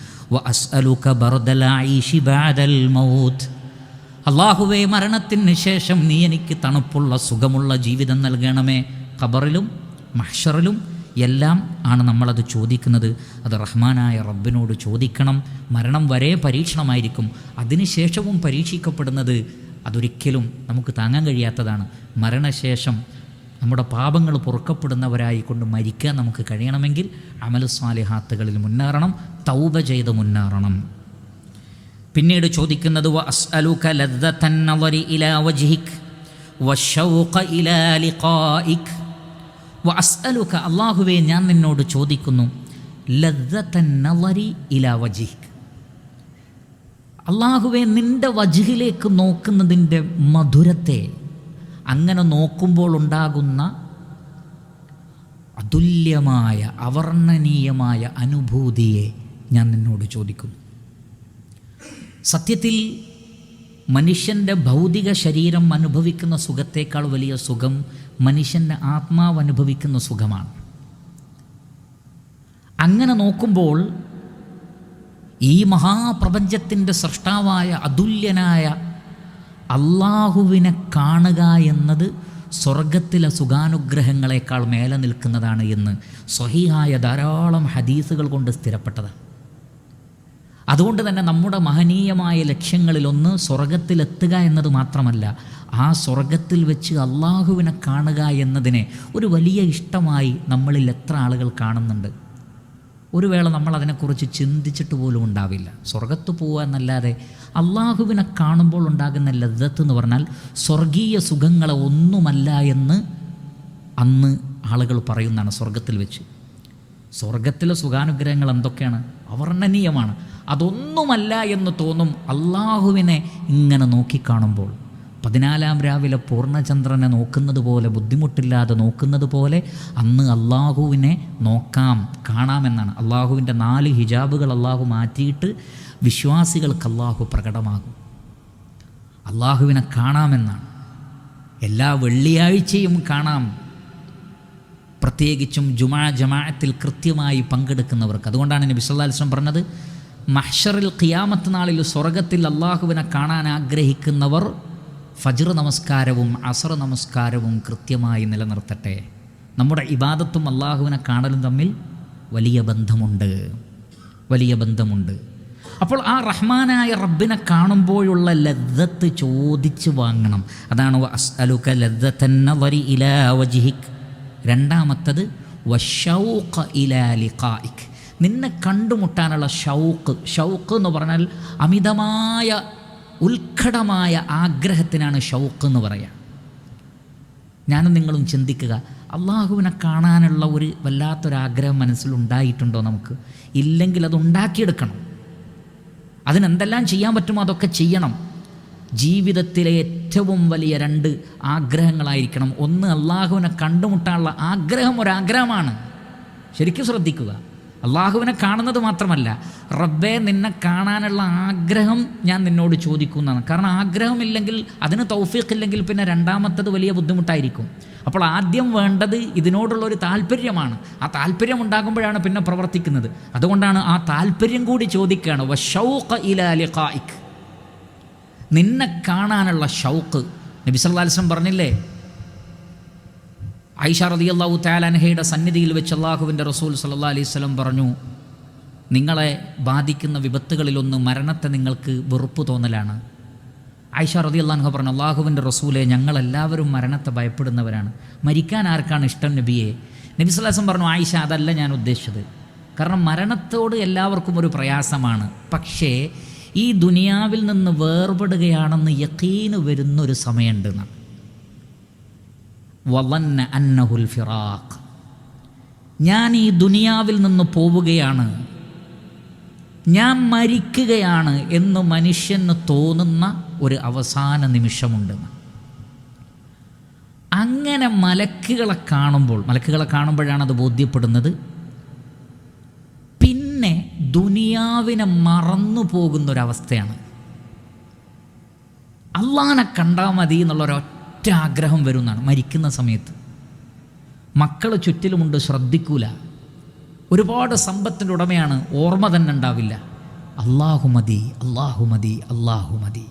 അള്ളാഹുവേ മരണത്തിന് ശേഷം നീ എനിക്ക് തണുപ്പുള്ള സുഖമുള്ള ജീവിതം നൽകണമേ. ഖബറിലും മഹ്ഷറിലും എല്ലാം ആണ് നമ്മളത് ചോദിക്കുന്നത്. അത് റഹ്മാനായ റബ്ബിനോട് ചോദിക്കണം. മരണം വരെ പരീക്ഷണമായിരിക്കും. അതിനുശേഷവും പരീക്ഷിക്കപ്പെടുന്നത് അതൊരിക്കലും നമുക്ക് താങ്ങാൻ കഴിയാത്തതാണ്. മരണശേഷം നമ്മുടെ പാപങ്ങൾ പൊറുക്കപ്പെടുന്നവരായി കൊണ്ട് മരിക്കാൻ നമുക്ക് കഴിയണമെങ്കിൽ അമൽ സ്വാലിഹാത്തുകളിൽ മുന്നേറണം തൗബ ചെയ്ത് മുന്നേറണം. പിന്നീട് ചോദിക്കുന്നത് വ അസ്അലുക ലദ്ദത്തൻ നളരി ഇലാ വജ്ഹിക് വശൗഖ ഇലാ ലിഖായിക് വ അസ്അലുക അല്ലാഹുവേ ഞാൻ നിന്നോട് ചോദിക്കുന്നു അള്ളാഹുവെ നിന്റെ വജുഹിലേക്ക് നോക്കുന്നതിന്റെ മധുരത്തെ അങ്ങനെ നോക്കുമ്പോൾ ഉണ്ടാകുന്ന അതുല്യമായ അവർണനീയമായ അനുഭൂതിയെ ഞാൻ നിന്നോട് ചോദിക്കുന്നു. സത്യത്തിൽ മനുഷ്യന്റെ ഭൗതിക ശരീരം അനുഭവിക്കുന്ന സുഖത്തേക്കാൾ വലിയ സുഖം മനുഷ്യന്റെ ആത്മാവ് അനുഭവിക്കുന്ന സുഖമാണ്. അങ്ങനെ നോക്കുമ്പോൾ ഈ മഹാപ്രപഞ്ചത്തിന്റെ സൃഷ്ടാവായ അതുല്യനായ അള്ളാഹുവിനെ കാണുക എന്നത് സ്വർഗത്തിലെ സുഖാനുഗ്രഹങ്ങളെക്കാൾ മേലെ നിൽക്കുന്നതാണ് എന്ന് സ്വഹീഹായ ധാരാളം ഹദീസുകൾ കൊണ്ട് സ്ഥിരപ്പെട്ടതാണ്. അതുകൊണ്ട് തന്നെ നമ്മുടെ മഹനീയമായ ലക്ഷ്യങ്ങളിലൊന്ന് സ്വർഗത്തിലെത്തുക എന്നത് മാത്രമല്ല ആ സ്വർഗത്തിൽ വെച്ച് അള്ളാഹുവിനെ കാണുക എന്നതിനെ ഒരു വലിയ ഇഷ്ടമായി നമ്മളിൽ എത്ര ആളുകൾ കാണുന്നുണ്ട്. ഒരു വേള നമ്മൾ അതിനെക്കുറിച്ച് ചിന്തിച്ചിട്ട് പോലും ഉണ്ടാവില്ല. സ്വർഗത്ത് പോവുക എന്നല്ലാതെ അള്ളാഹുവിനെ കാണുമ്പോൾ ഉണ്ടാകുന്ന ലദ്ദത്ത് എന്ന് പറഞ്ഞാൽ സ്വർഗീയ സുഖങ്ങളെ ഒന്നുമല്ല എന്ന് അന്ന് ആളുകൾ പറയുന്നതാണ് സ്വർഗത്തിൽ വെച്ച്. സ്വർഗത്തിലെ സുഖാനുഗ്രഹങ്ങൾ എന്തൊക്കെയാണ്? അവർണനീയമാണ്. അതൊന്നുമല്ല എന്ന് തോന്നും അള്ളാഹുവിനെ ഇങ്ങനെ നോക്കിക്കാണുമ്പോൾ. പതിനാലാം രാവിലെ പൂർണചന്ദ്രനെ നോക്കുന്നത് പോലെ ബുദ്ധിമുട്ടില്ലാതെ നോക്കുന്നത് പോലെ അന്ന് അള്ളാഹുവിനെ നോക്കാം കാണാമെന്നാണ്. അള്ളാഹുവിന്റെ നാല് ഹിജാബുകൾ അള്ളാഹു മാറ്റിയിട്ട് വിശ്വാസികൾക്ക് അള്ളാഹു പ്രകടമാകും. അള്ളാഹുവിനെ കാണാമെന്നാണ്. എല്ലാ വെള്ളിയാഴ്ചയും കാണാം. പ്രത്യേകിച്ചും ജുമാ ജമാഅത്തിൽ കൃത്യമായി പങ്കെടുക്കുന്നവർക്ക്. അതുകൊണ്ടാണ് നബി വസല്ലം പറഞ്ഞത് മഹ്ഷറിൽ ഖിയാമത്ത് നാളിൽ സ്വർഗത്തിൽ അള്ളാഹുവിനെ കാണാൻ ആഗ്രഹിക്കുന്നവർ ഫജർ നമസ്കാരവും അസർ നമസ്കാരവും കൃത്യമായി നിലനിർത്തട്ടെ. നമ്മുടെ ഇബാദത്തും അള്ളാഹുവിനെ കാണലും തമ്മിൽ വലിയ ബന്ധമുണ്ട്. വലിയ ബന്ധമുണ്ട്. അപ്പോൾ ആ റഹ്മാനായ റബ്ബിനെ കാണുമ്പോഴുള്ള ലദ്ദത്ത് ചോദിച്ച് വാങ്ങണം. അതാണ് അസ്അലുക വരി ഇലാ വജ്ഹിക്. രണ്ടാമത്തത് വഷൗഖ ഇലാ ലിഖായിക് നിന്നെ കണ്ടുമുട്ടാനുള്ള ഷൗക്ക് ഷൗക്ക് എന്ന് പറഞ്ഞാൽ അമിതമായ ഉത്കടമായ ആഗ്രഹത്തിനാണ് ഷൗക്ക് എന്ന് പറയുക ഞാനും നിങ്ങളും ചിന്തിക്കുക അള്ളാഹുവിനെ കാണാനുള്ള ഒരു വല്ലാത്തൊരാഗ്രഹം മനസ്സിലുണ്ടായിട്ടുണ്ടോ നമുക്ക്? ഇല്ലെങ്കിൽ അത് ഉണ്ടാക്കിയെടുക്കണം. അതിനെന്തെല്ലാം ചെയ്യാൻ പറ്റുമോ അതൊക്കെ ചെയ്യണം. ജീവിതത്തിലെ ഏറ്റവും വലിയ രണ്ട് ആഗ്രഹങ്ങളായിരിക്കണം. ഒന്ന് അള്ളാഹുവിനെ കണ്ടുമുട്ടാനുള്ള ആഗ്രഹം ഒരാഗ്രഹമാണ്. ശരിക്കും ശ്രദ്ധിക്കുക. അള്ളാഹുവിനെ കാണുന്നത് മാത്രമല്ല റബ്ബെ നിന്നെ കാണാനുള്ള ആഗ്രഹം ഞാൻ നിന്നോട് ചോദിക്കുന്നതാണ് കാരണം ആഗ്രഹമില്ലെങ്കിൽ അതിന് തൗഫീഖില്ലെങ്കിൽ പിന്നെ രണ്ടാമത്തത് വലിയ ബുദ്ധിമുട്ടായിരിക്കും. അപ്പോൾ ആദ്യം വേണ്ടത് ഇതിനോടുള്ള ഒരു താല്പര്യമാണ്. ആ താല്പര്യം ഉണ്ടാകുമ്പോഴാണ് പിന്നെ പ്രവർത്തിക്കുന്നത്. അതുകൊണ്ടാണ് ആ താല്പര്യം കൂടി ചോദിക്കുകയാണ് വഷൗഖ ഇലാ ലിഖായിക് നിന്നെ കാണാനുള്ള ഷൗക്ക് നബി സല്ലല്ലാഹു അലൈഹി വസല്ലം പറഞ്ഞില്ലേ? ഐഷ റളിയല്ലാഹു താലൻഹയുടെ സന്നിധിയിൽ വെച്ച് അള്ളാഹുവിന്റെ റസൂൽ സല്ലാ അലൈഹി സ്വലം പറഞ്ഞു നിങ്ങളെ ബാധിക്കുന്ന വിപത്തുകളിലൊന്ന് മരണത്തെ നിങ്ങൾക്ക് വെറുപ്പ് തോന്നലാണ്. ആയിഷ റളിയല്ലാഹു അൻഹ പറഞ്ഞു അള്ളാഹുവിന്റെ റസൂലെ ഞങ്ങളെല്ലാവരും മരണത്തെ ഭയപ്പെടുന്നവരാണ്. മരിക്കാൻ ആർക്കാണ് ഇഷ്ടം നബിയെ? നബി പറഞ്ഞു ആയിഷ അതല്ല ഞാൻ ഉദ്ദേശിച്ചത്. കാരണം മരണത്തോട് എല്ലാവർക്കും ഒരു പ്രയാസമാണ്. പക്ഷേ ഈ ദുനിയാവിൽ നിന്ന് വേർപെടുകയാണെന്ന് യക്കീന് വരുന്നൊരു സമയമുണ്ട് അന്നഹുൽ ഫിറാഖ്. ഞാൻ ഈ ദുനിയാവിൽ നിന്ന് പോവുകയാണ്. ഞാൻ മരിക്കുകയാണ് എന്ന് മനുഷ്യന് തോന്നുന്ന ഒരു അവസാന നിമിഷമുണ്ട് അങ്ങനെ മലക്കുകളെ കാണുമ്പോൾ മലക്കുകളെ കാണുമ്പോഴാണ് അത് ബോധ്യപ്പെടുന്നത് പിന്നെ ദുനിയാവിനെ മറന്നു പോകുന്നൊരവസ്ഥയാണ്. അള്ളാനെ കണ്ടാൽ മതി എന്നുള്ളൊരൊറ്റ ആഗ്രഹം വരുന്നതാണ് മരിക്കുന്ന സമയത്ത്. മക്കൾ ചുറ്റിലുമുണ്ട് ശ്രദ്ധിക്കൂല. ഒരുപാട് സമ്പത്തിന്റെ ഉടമയാണ് ഓർമ്മ തന്നെ ഉണ്ടാവില്ല. അള്ളാഹു മതി അള്ളാഹു മതി അള്ളാഹു മതി.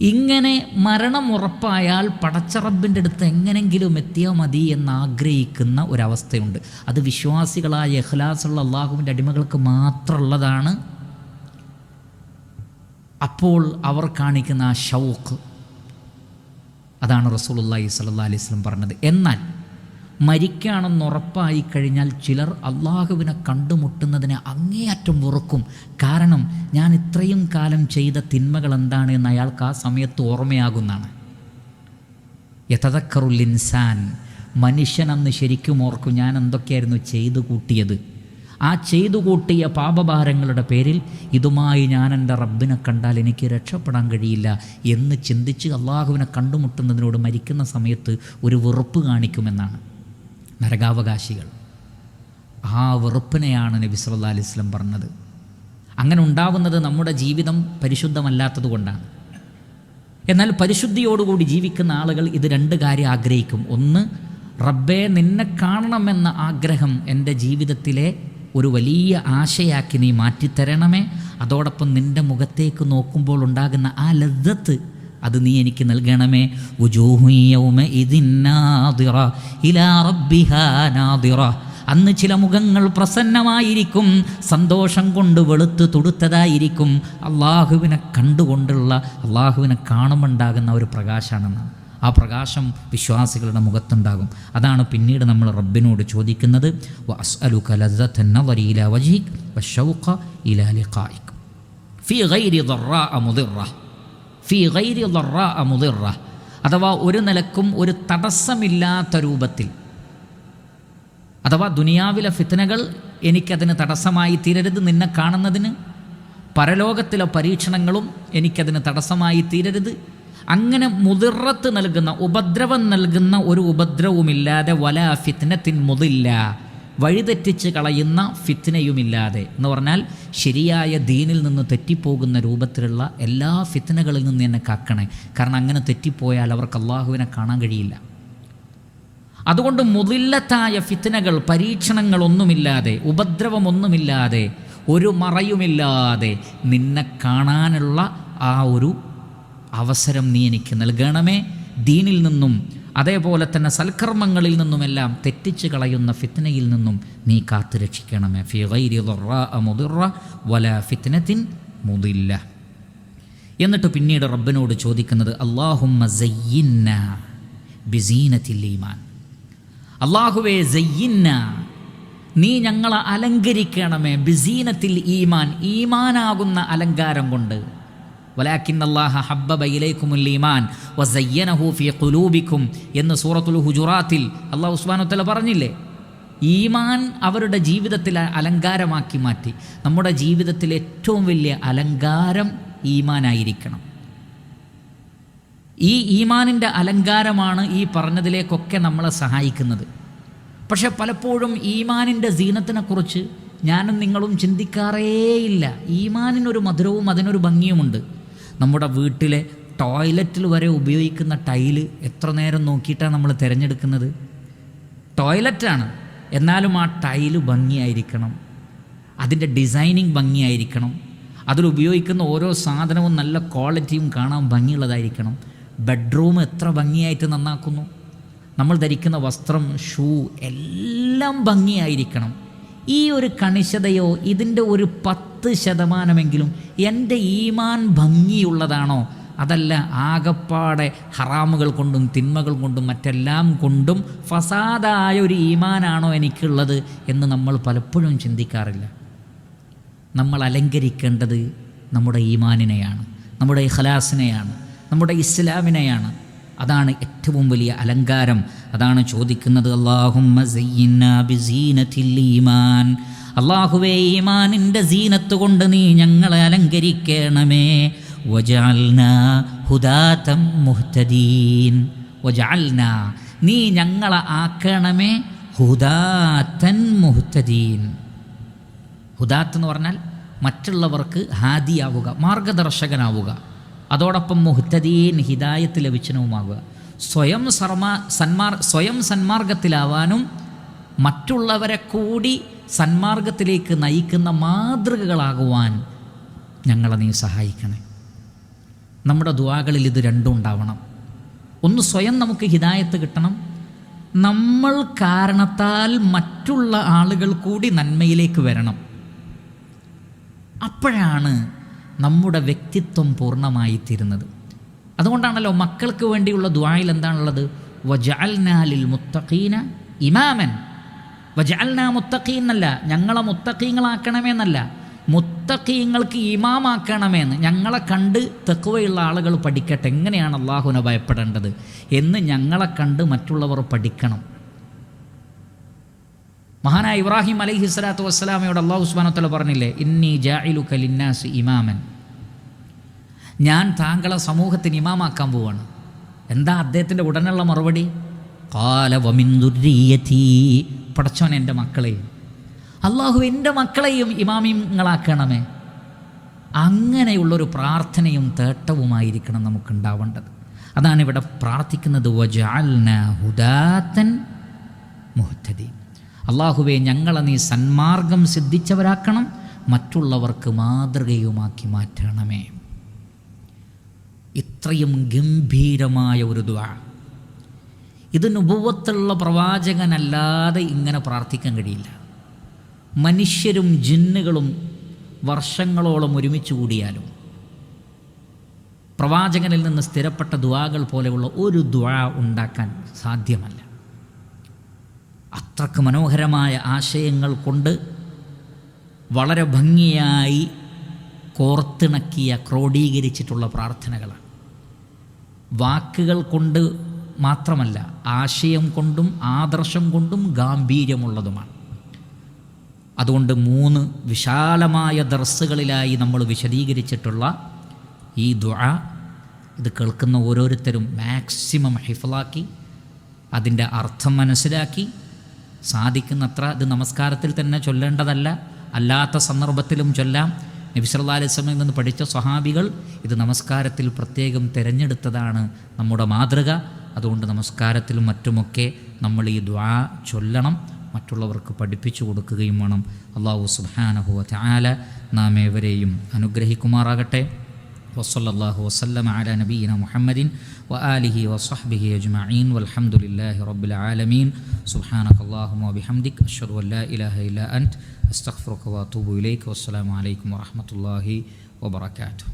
ഇങ്ങനെ മരണം ഉറപ്പായാൽ പടച്ചറബിന്റെ അടുത്ത് എങ്ങനെങ്കിലും എത്തിയാൽ മതി എന്ന് ആഗ്രഹിക്കുന്ന ഒരവസ്ഥയുണ്ട്. അത് വിശ്വാസികളായ എഹ്ലാസുള്ള അള്ളാഹുവിന്റെ അടിമകൾക്ക് മാത്രമുള്ളതാണ്. അപ്പോൾ അവർ കാണിക്കുന്ന ആ ഷൗഖ് അതാണ് റസൂലുള്ളാഹി സ്വല്ലല്ലാഹി അലൈഹി വസല്ലം പറഞ്ഞത്. എന്നാൽ മരിക്കാണെന്ന് ഉറപ്പായി കഴിഞ്ഞാൽ ചിലർ അള്ളാഹുവിനെ കണ്ടുമുട്ടുന്നതിനെ അങ്ങേയറ്റം വെറുക്കും. കാരണം ഞാൻ ഇത്രയും കാലം ചെയ്ത തിന്മകൾ എന്താണ് എന്ന് അയാൾക്ക് ആ സമയത്ത് ഓർമ്മയാകുന്നതാണ്. യഥതക്കറുൽ ഇൻസാൻ മനുഷ്യൻ അന്ന് ശരിക്കും ഓർക്കും ഞാൻ എന്തൊക്കെയായിരുന്നു ചെയ്തു കൂട്ടിയത്. ആ ചെയ്തു കൂട്ടിയ പാപഭാരങ്ങളുടെ പേരിൽ ഇതുമായി ഞാൻ എന്റെ റബ്ബിനെ കണ്ടാൽ എനിക്ക് രക്ഷപ്പെടാൻ കഴിയില്ല എന്ന് ചിന്തിച്ച് അള്ളാഹുവിനെ കണ്ടുമുട്ടുന്നതിനോട് മരിക്കുന്ന സമയത്ത് ഒരു വെറുപ്പ് കാണിക്കുമെന്നാണ്. നരകാവകാശികൾ. ആ വെറുപ്പിനെയാണ് നബി സല്ലല്ലാഹു അലൈഹി വസല്ലം പറഞ്ഞത്. അങ്ങനെ ഉണ്ടാവുന്നത് നമ്മുടെ ജീവിതം പരിശുദ്ധമല്ലാത്തത് കൊണ്ടാണ്. എന്നാൽ പരിശുദ്ധിയോടുകൂടി ജീവിക്കുന്ന ആളുകൾ ഇത് രണ്ട് കാര്യം ആഗ്രഹിക്കും. ഒന്ന് റബ്ബെ നിന്നെ കാണണമെന്ന ആഗ്രഹം എന്റെ ജീവിതത്തിലെ ഒരു വലിയ ആശയാക്കി നീ മാറ്റിത്തരണമേ. അതോടൊപ്പം നിന്റെ മുഖത്തേക്ക് നോക്കുമ്പോൾ ഉണ്ടാകുന്ന ആ ലദ്ദത്ത് അത് നീ എനിക്ക് നൽകണമേ. അന്ന് ചില മുഖങ്ങൾ പ്രസന്നമായിരിക്കും സന്തോഷം കൊണ്ട് വെളുത്ത് തുടുത്തതായിരിക്കും. അള്ളാഹുവിനെ കണ്ടുകൊണ്ടുള്ള അള്ളാഹുവിനെ കാണുമ്പോണ്ടാകുന്ന ഒരു പ്രകാശമാണെന്ന് ആ പ്രകാശം വിശ്വാസികളുടെ മുഖത്തുണ്ടാകും. അതാണ് പിന്നീട് നമ്മൾ റബ്ബിനോട് ചോദിക്കുന്നത്. ഇലാ ഫി ഗൈരി മുദിറ. ഫി ഗൈരി മുതിറ അഥവാ ഒരു നിലക്കും ഒരു തടസ്സമില്ലാത്ത രൂപത്തിൽ. അഥവാ ദുനിയാവിലെ ഫിത്തനകൾ എനിക്കതിന് തടസ്സമായി തീരരുത് നിന്നെ കാണുന്നതിന്. പരലോകത്തിലെ പരീക്ഷണങ്ങളും എനിക്കതിന് തടസ്സമായി തീരരുത്. അങ്ങനെ മുതിറത്ത് നൽകുന്ന ഉപദ്രവം നൽകുന്ന ഒരു ഉപദ്രവവുമില്ലാതെ വല ഫിത്നത്തിൻ മുതില്ല വഴിതെറ്റിച്ച് കളയുന്ന ഫിത്നയുമില്ലാതെ. എന്ന് പറഞ്ഞാൽ ശരിയായ ദീനിൽ നിന്ന് തെറ്റിപ്പോകുന്ന രൂപത്തിലുള്ള എല്ലാ ഫിത്നകളിൽ നിന്ന് എന്നെ കാക്കണേ. കാരണം അങ്ങനെ തെറ്റിപ്പോയാൽ അവർക്ക് അള്ളാഹുവിനെ കാണാൻ കഴിയില്ല. അതുകൊണ്ട് മുതില്ലത്തായ ഫിത്തനകൾ പരീക്ഷണങ്ങളൊന്നുമില്ലാതെ ഉപദ്രവമൊന്നുമില്ലാതെ ഒരു മറയുമില്ലാതെ നിന്നെ കാണാനുള്ള ആ ഒരു അവസരം നീ എനിക്ക് നൽകണമേ. ദീനിൽ നിന്നും അതേപോലെ തന്നെ സൽക്കർമ്മങ്ങളിൽ നിന്നുമെല്ലാം തെറ്റിച്ച് കളയുന്ന ഫിത്നയിൽ നിന്നും നീ കാത്തു രക്ഷിക്കണമേ. ഫിറൈരി മുതില്ല എന്നിട്ട് പിന്നീട് റബ്ബിനോട് ചോദിക്കുന്നത് അള്ളാഹുമ്മ ബിസീനത്തില്ലീമാൻ അള്ളാഹുവേ സയ്യിന്ന നീ ഞങ്ങളെ അലങ്കരിക്കണമേ ബിസീനത്തിൽ ഈമാൻ. ഈമാനാകുന്ന അലങ്കാരം കൊണ്ട് വലാക്കിൻ അള്ളാഹ ഹബ്ബബ ഇലൈക്കുമുൽ ഈമാൻ വസയ്യനഹു ഫി ഖുലൂബിക്കും എന്ന് സൂറത്തുൽ ഹുജുറാത്തിൽ അള്ളാഹു ഉസ്മാനുത്തല പറഞ്ഞില്ലേ? ഈമാൻ അവരുടെ ജീവിതത്തിൽ അലങ്കാരമാക്കി മാറ്റി. നമ്മുടെ ജീവിതത്തിൽ ഏറ്റവും വലിയ അലങ്കാരം ഈമാനായിരിക്കണം. ഈ ഈമാനിന്റെ അലങ്കാരമാണ് ഈ പറഞ്ഞതിലേക്കൊക്കെ നമ്മളെ സഹായിക്കുന്നത്. പക്ഷെ പലപ്പോഴും ഈമാനിന്റെ സീനത്തിനെക്കുറിച്ച് ഞാനും നിങ്ങളും ചിന്തിക്കാറേയില്ല. ഈമാനിനൊരു മധുരവും അതിനൊരു ഭംഗിയുമുണ്ട്. നമ്മുടെ വീട്ടിലെ ടോയ്ലറ്റിൽ വരെ ഉപയോഗിക്കുന്ന ടൈൽ എത്ര നേരം നോക്കിയിട്ടാണ് നമ്മൾ തിരഞ്ഞെടുക്കുന്നത്? ടോയ്ലറ്റാണ്. എന്നാലും ആ ടൈൽ ഭംഗിയായിരിക്കണം. അതിന്റെ ഡിസൈനിങ് ഭംഗിയായിരിക്കണം. അതിലുപയോഗിക്കുന്ന ഓരോ സാധനവും നല്ല ക്വാളിറ്റിയും കാണാൻ ഭംഗിയുള്ളതായിരിക്കണം. ബെഡ്റൂം എത്ര ഭംഗിയായിട്ട് നന്നാക്കുന്നു. നമ്മൾ ധരിക്കുന്ന വസ്ത്രം ഷൂ എല്ലാം ഭംഗിയായിരിക്കണം. ഈ ഒരു കണിശതയോ ഇതിന്റെ ഒരു പത്ത് ശതമാനമെങ്കിലും എന്റെ ഈമാൻ ഭംഗിയുള്ളതാണോ? അതല്ല ആകപ്പാടെ ഹറാമുകൾ കൊണ്ടും തിന്മകൾ കൊണ്ടും മറ്റെല്ലാം കൊണ്ടും ഫസാദായ ഒരു ഈമാനാണോ എനിക്കുള്ളത് എന്ന് നമ്മൾ പലപ്പോഴും ചിന്തിക്കാറില്ല. നമ്മൾ അലങ്കരിക്കേണ്ടത് നമ്മുടെ ഈമാനിനെയാണ് നമ്മുടെ ഇഖലാസിനെയാണ് നമ്മുടെ ഇസ്ലാമിനെയാണ്. അതാണ് ഏറ്റവും വലിയ അലങ്കാരം. അതാണ് ചോദിക്കുന്നത്. ഈമാൻ. അള്ളാഹുവേ ഈമാനിന്റെ സീനത്ത് കൊണ്ട് നീ ഞങ്ങളെ അലങ്കരിക്കണമേ. വജാൽന നീ ഞങ്ങളെ ആക്കണമേ ഹുദാത്തൻ മുഹ്തദീൻ. ഹുദാത്ത് എന്ന് പറഞ്ഞാൽ മറ്റുള്ളവർക്ക് ഹാദിയാവുക മാർഗദർശകനാവുക. അതോടൊപ്പം മുഹ്തദീൻ ഹിദായത്ത് ലഭിച്ചനുമാകുക സ്വയം സർമാ സന്മാർ സ്വയം സന്മാർഗത്തിലാവാനും മറ്റുള്ളവരെ കൂടി സന്മാർഗത്തിലേക്ക് നയിക്കുന്ന മാതൃകകളാകുവാൻ ഞങ്ങളെ നീ സഹായിക്കണേ. നമ്മുടെ ദുവാകളിൽ ഇത് രണ്ടും ഉണ്ടാവണം. ഒന്ന് സ്വയം നമുക്ക് ഹിതായത്ത് കിട്ടണം. നമ്മൾ കാരണത്താൽ മറ്റുള്ള ആളുകൾ കൂടി നന്മയിലേക്ക് വരണം. അപ്പോഴാണ് നമ്മുടെ വ്യക്തിത്വം പൂർണമായി തീരുന്നത് അതുകൊണ്ടാണല്ലോ മക്കൾക്ക് വേണ്ടിയുള്ള ദ്വായിൽ എന്താണുള്ളത്? വജാൽനാലിൽ മുത്തഖീന ഇമാമൻ. വജാൽന മുത്തഖീൻ എന്നല്ല ഞങ്ങളെ മുത്തഖീങ്ങളാക്കണമെന്നല്ല. മുത്തഖീങ്ങൾക്ക് ഇമാമാക്കണമെന്ന് ഞങ്ങളെ കണ്ട് തെക്കുവയുള്ള ആളുകൾ പഠിക്കട്ടെ. എങ്ങനെയാണ് അള്ളാഹുവിനെ ഭയപ്പെടേണ്ടത്? എന്ന് ഞങ്ങളെ കണ്ട് മറ്റുള്ളവർ പഠിക്കണം. മഹാനായ ഇബ്രാഹിം അലൈഹി സ്വലാത്തു വസ്സലാമയോട് അള്ളാഹു ഉസ്മാനത്തല പറഞ്ഞില്ലേ? ഇന്നി ജാഇലു കലിന്നാസ് ഇമാമൻ. ഞാൻ താങ്കളെ സമൂഹത്തിന് ഇമാമാക്കാൻ പോവാണ്. എന്താ അദ്ദേഹത്തിന്റെ ഉടനുള്ള മറുപടി? കാല വമിന്ദുരീയതീ പടച്ചോൻ എന്റെ മക്കളെയും അള്ളാഹു എന്റെ മക്കളെയും ഇമാമിങ്ങളാക്കണമേ. അങ്ങനെയുള്ളൊരു പ്രാർത്ഥനയും തേട്ടവുമായിരിക്കണം നമുക്കുണ്ടാവേണ്ടത്. അതാണ് ഇവിടെ പ്രാർത്ഥിക്കുന്നത് ഹുദാത്തൻ മുഹത്തദി അള്ളാഹുവെ ഞങ്ങളെ നീ സന്മാർഗം സിദ്ധിച്ചവരാക്കണം മറ്റുള്ളവർക്ക് മാതൃകയുമാക്കി മാറ്റണമേ. ഇത്രയും ഗംഭീരമായ ഒരു ദ്വാ ഇത് നുപുവത്തുള്ള പ്രവാചകനല്ലാതെ ഇങ്ങനെ പ്രാർത്ഥിക്കാൻ കഴിയില്ല. മനുഷ്യരും ജിന്നുകളും വർഷങ്ങളോളം ഒരുമിച്ച് കൂടിയാലും പ്രവാചകനിൽ നിന്ന് സ്ഥിരപ്പെട്ട ദ്വാകൾ പോലെയുള്ള ഒരു ദ്വാ ഉണ്ടാക്കാൻ സാധ്യമല്ല. അത്രയ്ക്ക് മനോഹരമായ ആശയങ്ങൾ കൊണ്ട് വളരെ ഭംഗിയായി കോർത്തിണക്കിയ ക്രോഡീകരിച്ചിട്ടുള്ള പ്രാർത്ഥനകളാണ്. വാക്കുകൾ കൊണ്ട് മാത്രമല്ല ആശയം കൊണ്ടും ആദർശം കൊണ്ടും ഗാംഭീര്യമുള്ളതുമാണ്. അതുകൊണ്ട് മൂന്ന് വിശാലമായ ദർസുകളിലായി നമ്മൾ വിശദീകരിച്ചിട്ടുള്ള ഈ ദുആ ഇത് കേൾക്കുന്ന ഓരോരുത്തരും മാക്സിമം ഹിഫലാക്കി അതിന്റെ അർത്ഥം മനസ്സിലാക്കി സാധിക്കുന്നത്ര ഇത് നമസ്കാരത്തിൽ തന്നെ ചൊല്ലേണ്ടതല്ല അല്ലാത്ത സന്ദർഭത്തിലും ചൊല്ലാം നബി സമയം നിന്ന് പഠിച്ച സ്വഹാബികൾ ഇത് നമസ്കാരത്തിൽ പ്രത്യേകം തിരഞ്ഞെടുത്തതാണ് നമ്മുടെ മാതൃക. അതുകൊണ്ട് നമസ്കാരത്തിലും മറ്റുമൊക്കെ നമ്മൾ ഈ ദ്വാ ചൊല്ലണം മറ്റുള്ളവർക്ക് പഠിപ്പിച്ചു കൊടുക്കുകയും വേണം. അള്ളാഹു സുബാനഹുവ ചാല നാം ഏവരെയും അനുഗ്രഹിക്കുമാറാകട്ടെ. വസല്ലാഹു വസ്ലം ആല നബീന മുഹമ്മദിൻ വ ആലിഹി വസ്ഹബിഹി അജ്മീൻ വലഹമുല്ലാഹി റബുൽ ആലമീൻ. സുബാനക്കല്ലാഹുമോ ബിഹംദിക്. അഷറു അല്ലാ ഇലാഹ ഇല്ല അന്റ് أستغفرك وأتوب إليك والسلام عليكم ورحمة الله وبركاته.